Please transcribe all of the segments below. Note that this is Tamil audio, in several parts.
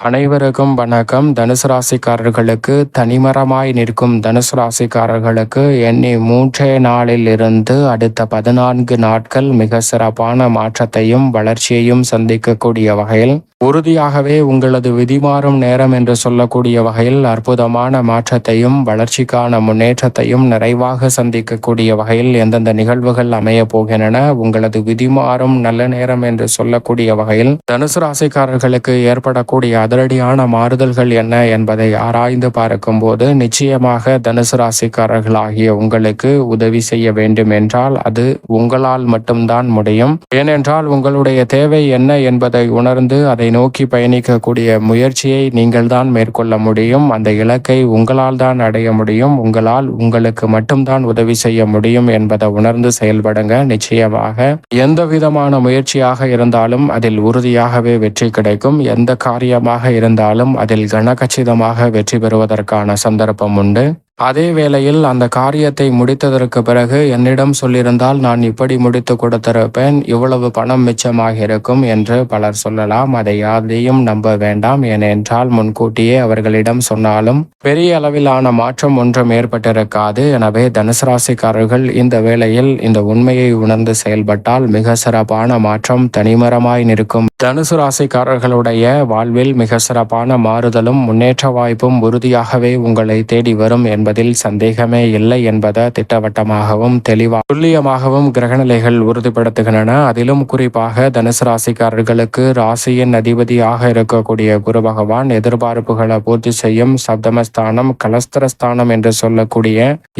அனைவருக்கும் வணக்கம். தனுசு ராசிக்காரர்களுக்கு தனிமரமாய் நிற்கும் தனுசு ராசிக்காரர்களுக்கு எண்ணி மூன்றே நாளில் இருந்து அடுத்த பதினான்கு நாட்கள் மிக சிறப்பான மாற்றத்தையும் வளர்ச்சியையும் சந்திக்கக்கூடிய வகையில் உறுதியாகவே உங்களது விதிமாறும் நேரம் என்று சொல்லக்கூடிய வகையில் அற்புதமான மாற்றத்தையும் வளர்ச்சிக்கான முன்னேற்றத்தையும் நிறைவாக சந்திக்கக்கூடிய வகையில் எந்தெந்த நிகழ்வுகள் அமைய போகின்றன உங்களது விதிமாறும் நல்ல நேரம் என்று சொல்லக்கூடிய வகையில் தனுசு ராசிக்காரர்களுக்கு ஏற்படக்கூடிய அதிரடியான மாறுதல்கள் என்ன என்பதை ஆராய்ந்து பார்க்கும்போது நிச்சயமாக தனுசு ராசிக்காரர்களாகிய உங்களுக்கு உதவி செய்ய வேண்டும் என்றால் அது உங்களால் மட்டும்தான் முடியும். ஏனென்றால் உங்களுடைய தேவை என்ன என்பதை உணர்ந்து அதை நோக்கி பயணிக்கக்கூடிய முயற்சியை நீங்கள் தான் மேற்கொள்ள முடியும். அந்த இலக்கை உங்களால் தான் அடைய முடியும். உங்களால் உங்களுக்கு மட்டும்தான் உதவி செய்ய முடியும் என்பதை உணர்ந்து செயல்படுங்க. நிச்சயமாக எந்த விதமான முயற்சியாக இருந்தாலும் அதில் உறுதியாகவே வெற்றி கிடைக்கும். எந்த காரியமாக இருந்தாலும் அதில் கனகச்சிதமாக வெற்றி பெறுவதற்கான சந்தர்ப்பம் உண்டு. அதே வேளையில் அந்த காரியத்தை முடித்ததற்கு பிறகு என்னிடம் சொல்லியிருந்தால் நான் இப்படி முடித்து கொடுத்திருப்பேன் இவ்வளவு பணம் மிச்சமாக இருக்கும் என்று பலர் சொல்லலாம். அதை யாரையும் நம்ப வேண்டாம் ஏனென்றால் முன்கூட்டியே அவர்களிடம் சொன்னாலும் பெரிய அளவிலான மாற்றம் ஒன்றும் ஏற்பட்டிருக்காது. எனவே தனுசு ராசிக்காரர்கள் இந்த வேளையில் இந்த உண்மையை உணர்ந்து செயல்பட்டால் மிக சிறப்பான மாற்றம் தனிமரமாய் நிற்கும். தனுசு ராசிக்காரர்களுடைய வாழ்வில் மிக சிறப்பான மாறுதலும் முன்னேற்ற வாய்ப்பும் உறுதியாகவே உங்களை தேடி வரும் என்பதில் சந்தேகமே இல்லை என்பதை திட்டவட்டமாகவும் தெளிவாக துல்லியமாகவும் கிரகநிலைகள் உறுதிப்படுத்துகின்றன. அதிலும் குறிப்பாக தனுசு ராசிக்காரர்களுக்கு ராசியின் அதிபதியாக இருக்கக்கூடிய குரு பகவான் எதிர்பார்ப்புகளை பூர்த்தி செய்யும் சப்தமஸ்தானம் கலஸ்தரஸ்தானம் என்று சொல்லக்கூடிய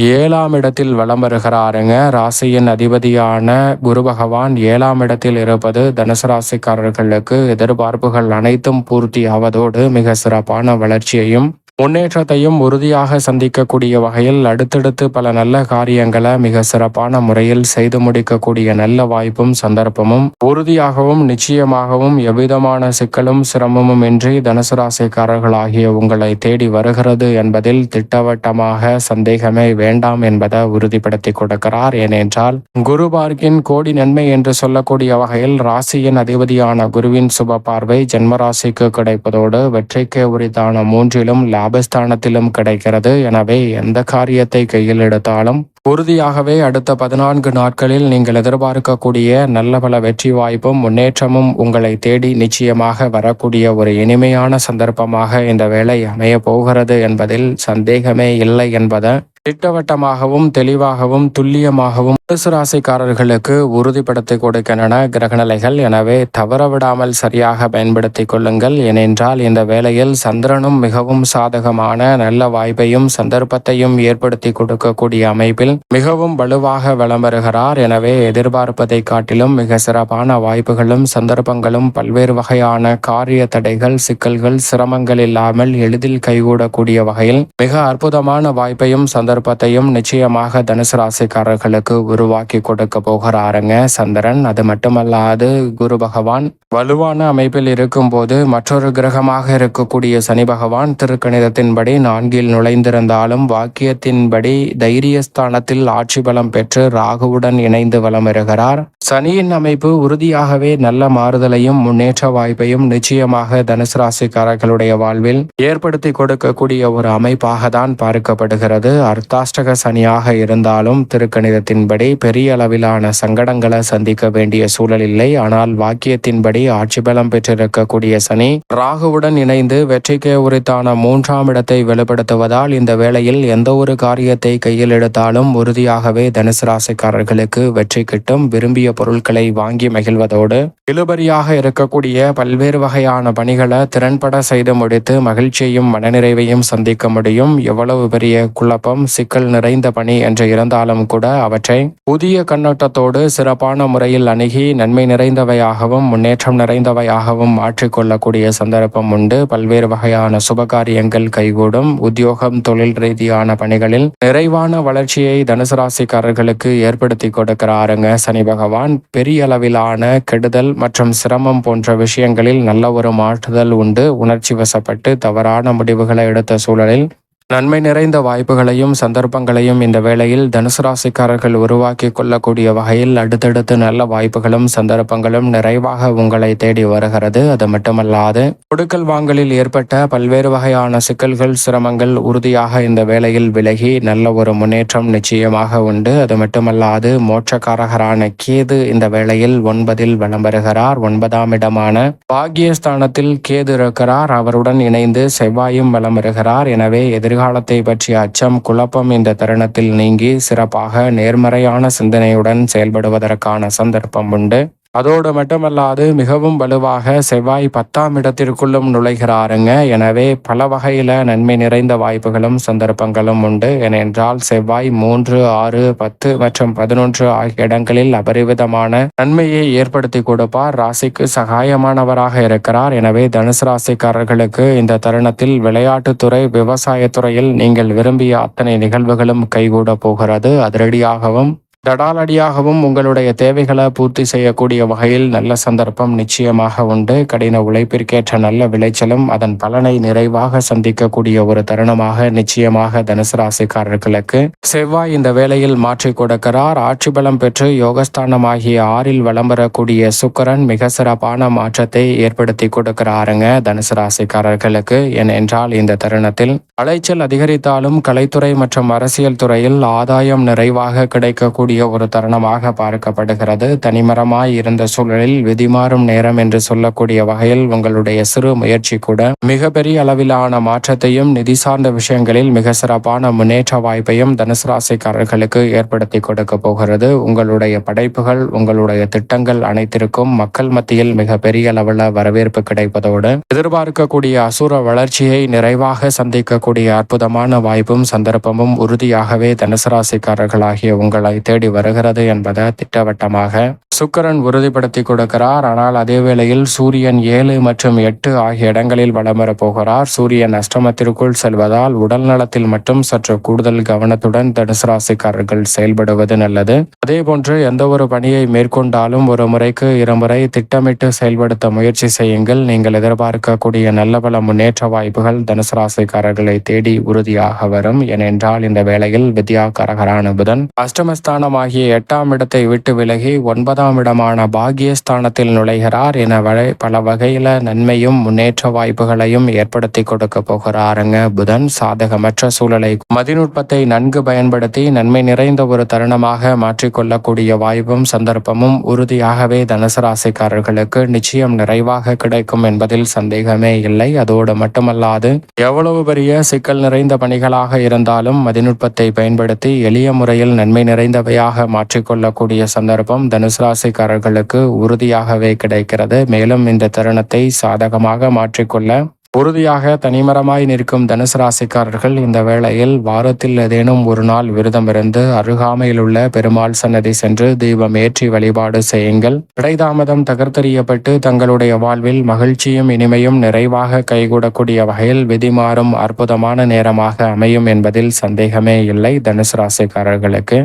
ஏழாம் இடத்தில் வலம் வருகிறாருங்க. ராசியின் அதிபதியான குரு பகவான் ஏழாம் இடத்தில் இருப்பது தனுசு ராசிக்காரர்களுக்கு எதிர்பார்ப்புகள் அனைத்தும் பூர்த்தி ஆவதோடு மிக சிறப்பான வளர்ச்சியையும் முன்னேற்றத்தையும் உறுதியாக சந்திக்கக்கூடிய வகையில் அடுத்தடுத்து பல நல்ல காரியங்களை மிக சிறப்பான முறையில் செய்து முடிக்கக்கூடிய நல்ல வாய்ப்பும் சந்தர்ப்பமும் உறுதியாகவும் நிச்சயமாகவும் எவ்விதமான சிக்கலும் சிரமமும் இன்றி தனுசு ராசிக்காரர்களாகிய உங்களை தேடி வருகிறது என்பதில் திட்டவட்டமாக சந்தேகமே வேண்டாம் என்பதை உறுதிப்படுத்தி கொடுக்கிறார். ஏனென்றால் குரு பார்க்கின் கோடி நன்மை என்று சொல்லக்கூடிய வகையில் ராசியின் அதிபதியான குருவின் சுப பார்வை ஜென்மராசிக்கு கிடைப்பதோடு வெற்றிக்கு உரித்தான மூன்றிலும் லாபஸ்தானத்திலும் கிடைக்கிறது. எனவே எந்த காரியத்தை கையில் எடுத்தாலும் உறுதியாகவே அடுத்த பதினான்கு நாட்களில் நீங்கள் எதிர்பார்க்கக்கூடிய நல்ல பல வெற்றி வாய்ப்பும் முன்னேற்றமும் உங்களை தேடி நிச்சயமாக வரக்கூடிய ஒரு இனிமையான சந்தர்ப்பமாக இந்த வேலை அமைய போகிறது என்பதில் சந்தேகமே இல்லை என்பதை திட்டவட்டமாகவும் தெளிவாகவும் துல்லியமாகவும் தனுசு ராசிக்காரர்களுக்கு உறுதிப்படுத்தி கொடுக்கின்றன கிரகநிலைகள். எனவே தவறவிடாமல் சரியாக பயன்படுத்தி கொள்ளுங்கள். ஏனென்றால் இந்த வேளையில் சந்திரனும் மிகவும் சாதகமான நல்ல வாய்ப்பையும் சந்தர்ப்பத்தையும் ஏற்படுத்தி கொடுக்கக்கூடிய அமைப்பில் மிகவும் வலுவாக வலம் வருகிறார். எனவே எதிர்பார்ப்பதை காட்டிலும் மிக சிறப்பான வாய்ப்புகளும் சந்தர்ப்பங்களும் பல்வேறு வகையான காரிய தடைகள் சிக்கல்கள் சிரமங்கள் இல்லாமல் எளிதில் கைகூடக்கூடிய வகையில் மிக அற்புதமான வாய்ப்பையும் சந்தர்ப்ப சந்தர்ப்பத்தையும் நிச்சயமாக தனுசு ராசிக்காரர்களுக்கு உருவாக்கி கொடுக்க போகிறாருங்க சந்திரன். அது மட்டுமல்லாது குரு பகவான் வலுவான அமைப்பில் இருக்கும்போது மற்றொரு கிரகமாக இருக்கக்கூடிய சனி பகவான் திருக்கணிதத்தின்படி நான்கில் நுழைந்திருந்தாலும் வாக்கியத்தின்படி தைரியஸ்தானத்தில் ஆட்சி பலம் பெற்று ராகுவுடன் இணைந்து வலம் வருகிறார் சனியின் அமைப்பு உறுதியாகவே நல்ல மாறுதலையும் முன்னேற்ற வாய்ப்பையும் நிச்சயமாக தனுசு ராசிக்காரர்களுடைய வாழ்வில் ஏற்படுத்தி கொடுக்கக்கூடிய ஒரு அமைப்பாக தான் பார்க்கப்படுகிறது அர்த்தாஷ்டக சனியாக இருந்தாலும் திருக்கணிதத்தின்படி பெரிய அளவிலான சங்கடங்களை சந்திக்க வேண்டிய சூழல் இல்லை. ஆனால் வாக்கியத்தின்படி ஆட்சி பலம் பெற்றிருக்கக்கூடிய சனி ராகுவுடன் இணைந்து வெற்றிக்கு உரித்தான மூன்றாம் இடத்தை வெளிப்படுத்துவதால் இந்த வேளையில் எந்த ஒரு காரியத்தை கையில் எடுத்தாலும் உறுதியாகவே தனுசு ராசிக்காரர்களுக்கு வெற்றி கிட்டும். விரும்பிய பொருட்களை வாங்கி மகிழ்வதோடு இழுபறியாக இருக்கக்கூடிய பல்வேறு வகையான பணிகளை திறன்பட செய்து முடித்து மகிழ்ச்சியையும் மனநிறைவையும் சந்திக்க முடியும். எவ்வளவு பெரிய குழப்பம் சிக்கல் நிறைந்த பணி என்று இருந்தாலும் கூட அவற்றை புதிய கண்ணோட்டத்தோடு சிறப்பான முறையில் அணுகி நன்மை நிறைந்தவையாகவும் முன்னேற்றம் நிறைந்தவையாகவும் மாற்றிக்கொள்ளக்கூடிய சந்தர்ப்பம் உண்டு. பல்வேறு வகையான சுபகாரியங்கள் கைகூடும். உத்தியோகம் தொழில் ரீதியான பணிகளில் நிறைவான வளர்ச்சியை தனுசு ராசிக்காரர்களுக்கு ஏற்படுத்தி கொடுக்கிறாருங்க சனி பகவான். பெரிய அளவிலான கெடுதல் மற்றும் சிரமம் போன்ற விஷயங்களில் நல்ல ஒரு மாற்றுதல் உண்டு. உணர்ச்சி வசப்பட்டு தவறான முடிவுகளை எடுத்த சூழலில் நன்மை நிறைந்த வாய்ப்புகளையும் சந்தர்ப்பங்களையும் இந்த வேளையில் தனுசு ராசிக்காரர்கள் உருவாக்கி கொள்ளக்கூடிய வகையில் அடுத்தடுத்து நல்ல வாய்ப்புகளும் சந்தர்ப்பங்களும் நிறைவாக உங்களை தேடி வருகிறது. அது மட்டுமல்லாது கொடுக்கல் வாங்கலில் ஏற்பட்ட பல்வேறு வகையான சிக்கல்கள் சிரமங்கள் உறுதியாக இந்த வேளையில் விலகி நல்ல ஒரு முன்னேற்றம் நிச்சயமாக உண்டு. அது மட்டுமல்லாது மோட்சக்காரகரான கேது இந்த வேளையில் ஒன்பதில் வலம் வருகிறார். ஒன்பதாம் இடமான பாகியஸ்தானத்தில் கேது இருக்கிறார். அவருடன் இணைந்து செவ்வாயும் வலம் வருகிறார். எனவே எதிர்காலத்தை பற்றிய அச்சம் குழப்பம் இந்த தருணத்தில் நீங்கி சிறப்பாக நேர்மறையான சிந்தனையுடன் செயல்படுவதற்கான சந்தர்ப்பம் உண்டு. அதோடு மட்டுமல்லாது மிகவும் வலுவாக செவ்வாய் பத்தாம் இடத்திற்குள்ளும் நுழைகிறாருங்க. எனவே பல வகையில நன்மை நிறைந்த வாய்ப்புகளும் சந்தர்ப்பங்களும் உண்டு. ஏனென்றால் செவ்வாய் மூன்று ஆறு பத்து மற்றும் பதினொன்று ஆகிய இடங்களில் அபரிவிதமான நன்மையை ஏற்படுத்தி கொடுப்பார். ராசிக்கு சகாயமானவராக இருக்கிறார். எனவே தனுசு ராசிக்காரர்களுக்கு இந்த தருணத்தில் விளையாட்டுத்துறை விவசாயத்துறையில் நீங்கள் விரும்பிய அத்தனை நிகழ்வுகளும் கைகூட போகிறது. அதிரடியாகவும் தடாலடியாகவும் உங்களுடைய தேவைகளை பூர்த்தி செய்யக்கூடிய வகையில் நல்ல சந்தர்ப்பம் நிச்சயமாக உண்டு. கடின உழைப்பிற்கேற்ற நல்ல விளைச்சலும் அதன் பலனை நிறைவாக சந்திக்கக்கூடிய ஒரு தருணமாக நிச்சயமாக தனுசு ராசிக்காரர்களுக்கு செவ்வாய் இந்த வேளையில் மாற்றி கொடுக்கிறார். ஆட்சி பலம் பெற்று யோகஸ்தானமாகிய ஆறில் வலம் வரக்கூடிய சுக்கரன் மிக சிறப்பான மாற்றத்தை ஏற்படுத்தி கொடுக்கிறாருங்க தனுசு ராசிக்காரர்களுக்கு. ஏனென்றால் இந்த தருணத்தில் அலைச்சல் அதிகரித்தாலும் கலைத்துறை மற்றும் அரசியல் துறையில் ஆதாயம் நிறைவாக கிடைக்கக்கூடிய ஒரு தருணமாக பார்க்கப்படுகிறது. தனிமரமாய் இருந்த சூழலில் விதிமாறும் நேரம் என்று சொல்லக்கூடிய வகையில் உங்களுடைய சிறு முயற்சி கூட மிகப்பெரிய அளவிலான மாற்றத்தையும் நிதி சார்ந்த விஷயங்களில் மிக சிறப்பான முன்னேற்ற வாய்ப்பையும் தனுசு ராசிக்காரர்களுக்கு ஏற்படுத்தி கொடுக்க போகிறது. உங்களுடைய படைப்புகள் உங்களுடைய திட்டங்கள் அனைத்திற்கும் மக்கள் மத்தியில் மிக பெரிய அளவில் வரவேற்பு கிடைப்பதோடு எதிர்பார்க்கக்கூடிய அசுர வளர்ச்சியை நிறைவாக சந்திக்கக்கூடிய அற்புதமான வாய்ப்பும் சந்தர்ப்பமும் உறுதியாகவே தனுசு ராசிக்காரர்களாகிய உங்களை தேடி வருகிறது என்பதை திட்டவட்டமாக சுக்கரன் உறுதிப்படுத்தி கொடுக்கிறார். ஆனால் அதே வேளையில் சூரியன் ஏழு மற்றும் எட்டு ஆகிய இடங்களில் வலம் போகிறார். சூரியன் அஷ்டமத்திற்குள் செல்வதால் உடல் நலத்தில் மட்டும் சற்று கூடுதல் கவனத்துடன் தனுசு ராசிக்காரர்கள் செயல்படுவது நல்லது. அதே போன்று எந்த ஒரு பணியை மேற்கொண்டாலும் ஒரு முறைக்கு இருமுறை திட்டமிட்டு செயல்படுத்த முயற்சி செய்யுங்கள். நீங்கள் எதிர்பார்க்கக்கூடிய நல்ல பல முன்னேற்ற வாய்ப்புகள் தனுசு ராசிக்காரர்களை தேடி உறுதியாக வரும். ஏனென்றால் இந்த வேளையில் வித்யா கரகரான புதன் அஷ்டமஸ்தானமாகிய எட்டாம் இடத்தை விட்டு விலகி ஒன்பதாம் இடமான பாகியஸ்தானத்தில் நுழைகிறார் என வகை பல வகையில் நன்மையும் முன்னேற்ற வாய்ப்புகளையும் ஏற்படுத்தி கொடுக்க போகிறாருங்க. புதன் சாதகமற்ற சூழலை மதிநுட்பத்தை நன்கு பயன்படுத்தி நன்மை நிறைந்த ஒரு தருணமாக மாற்றிக்கொள்ளக்கூடிய வாய்ப்பும் சந்தர்ப்பமும் உறுதியாகவே தனுசு ராசிக்காரர்களுக்கு நிச்சயம் நிறைவாக கிடைக்கும் என்பதில் சந்தேகமே இல்லை. அதோடு மட்டுமல்லாது எவ்வளவு பெரிய சிக்கல் நிறைந்த பணிகளாக இருந்தாலும் மதிநுட்பத்தை பயன்படுத்தி எளிய முறையில் நன்மை நிறைந்தவையாக மாற்றிக்கொள்ளக்கூடிய சந்தர்ப்பம் தனுசு ராசி ராசிக்காரர்களுக்கு உறுதியாகவே கிடைக்கிறது. மேலும் இந்த தருணத்தை சாதகமாக மாற்றிக்கொள்ள உறுதியாக தனிமரமாய் நிற்கும் தனுசு ராசிக்காரர்கள் இந்த வேளையில் வாரத்தில் ஏதேனும் ஒரு நாள் விரதம் இருந்து அருகாமையில் உள்ள பெருமாள் சன்னதி சென்று தீபம் ஏற்றி வழிபாடு செய்யுங்கள். இடைதாமதம் தகர்த்தெறியப்பட்டு தங்களுடைய வாழ்வில் மகிழ்ச்சியும் இனிமையும் நிறைவாக கைகூடக்கூடிய வகையில் விதிமாறும் அற்புதமான நேரமாக அமையும் என்பதில் சந்தேகமே இல்லை தனுசு ராசிக்காரர்களுக்கு.